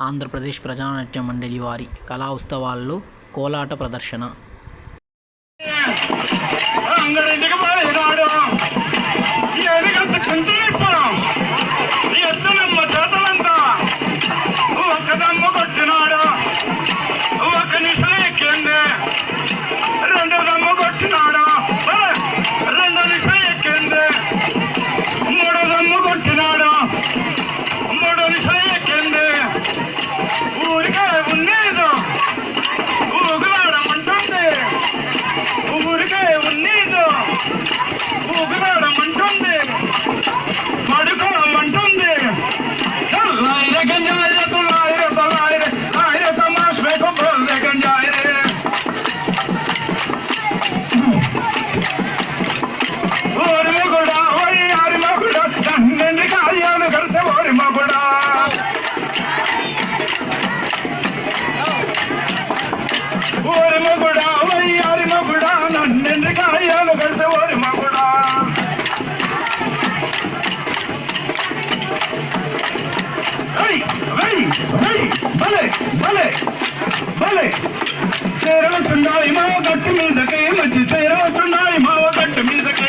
ఆంధ్రప్రదేశ్ ప్రజానాట్య మండలి వారి కళా ఉత్సవాల్లో కోలాట ప్రదర్శన. అందరి ಸುಂದಾಯಿ ಮಾವ ಕಟ್ಟು ಮೀದಕ್ಕೆ ಮಜ್ಜಿ ಸೇರೋ ಸುಂದಾಯಿ ಮಾವ ಕಟ್ಟು ಮೀದಕ್ಕೆ